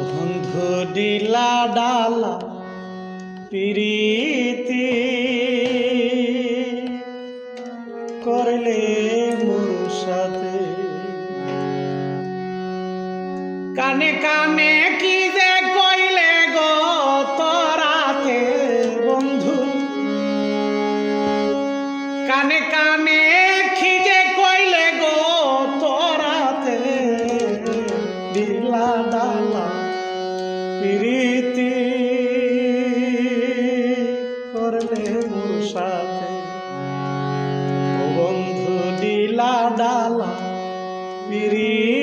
বন্ধু ডিলা ডালা প্রীতি। করলে মোর সাথে কানে কানে কি যে কইলে গো তোরাতে বন্ধু। কানে কানে প্রীতি করলে মোর সাথে। বন্ধু ডালা প্রীতি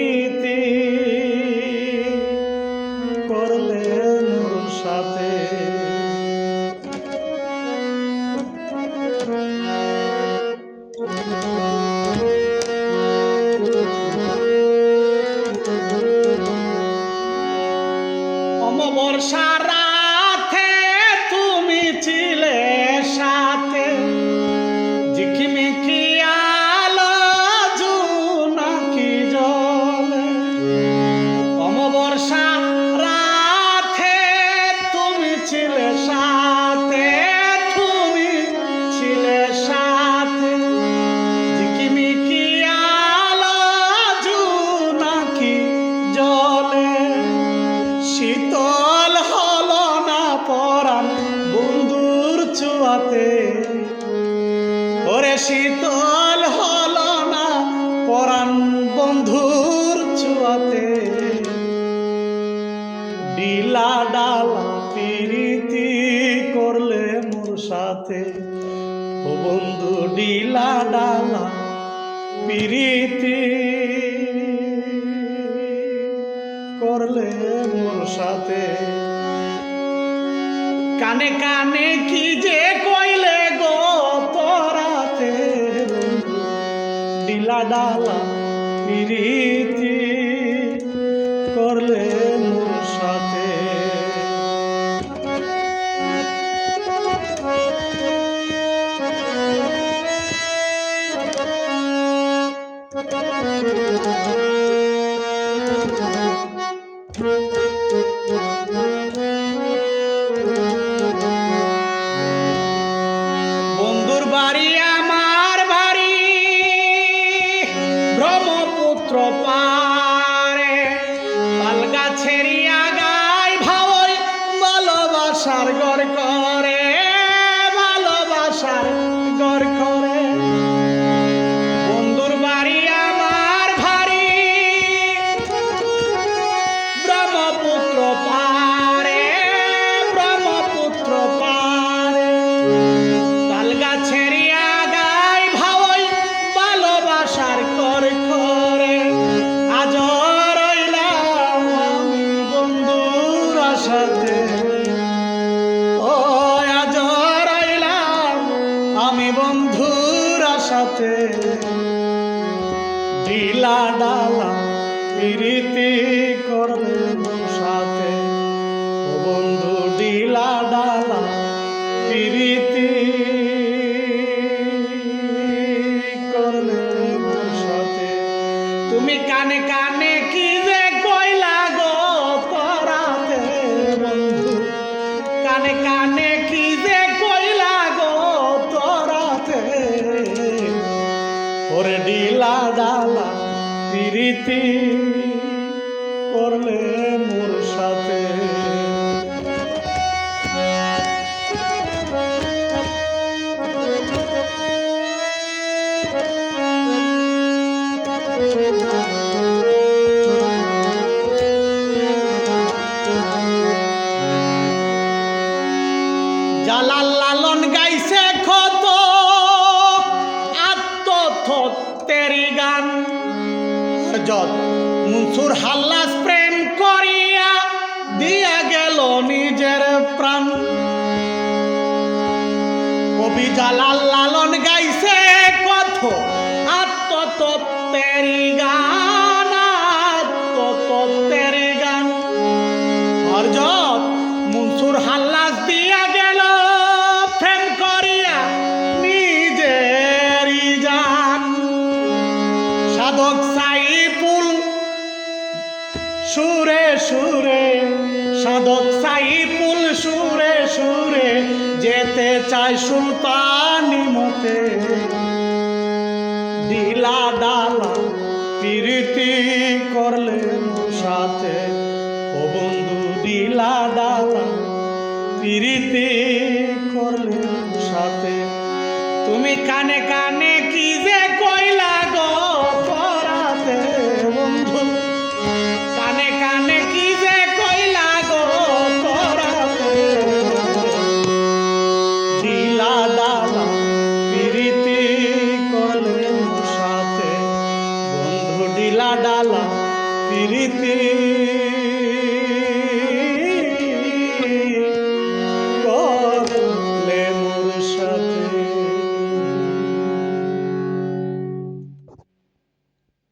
শীতল হলো না পরাণ বন্ধুর চুয়াতে ডিলা ডালা প্রীতি করলে মোর সাথে। ও বন্ধু, ডিলা ডালা প্রীতি করলে মোর সাথে। কানে কানে কি যে কইলে ডিলা ডালা প্রীতি করলে সাথে। বন্ধু ডিলা ডালা, প্রীতি করলে সাথে। তুমি কানে কানে কি যে কইলা গো পরাতে বন্ধু? কানে কানে কি যে কইলা গো তোরাতে ওরে ডিলা ডালা প্রীতি করলে মোর যত মনসুর হাল্লাস প্রেম করিয়া দিয়া গেল নিজের প্রাণ। কবি জালাল লালন গাইছে কথ, আত্মতত্ত্বের গান। সুরে, সাধক সাইফুল সুরে সুরে, যেতে চায় সুলতানি মতে। ডিলা ডালা প্রীতি করলে সাথে, ও বন্ধু ডিলা ডালা প্রীতি করলে সাথে। তুমি কানে কানে কি যে কইলা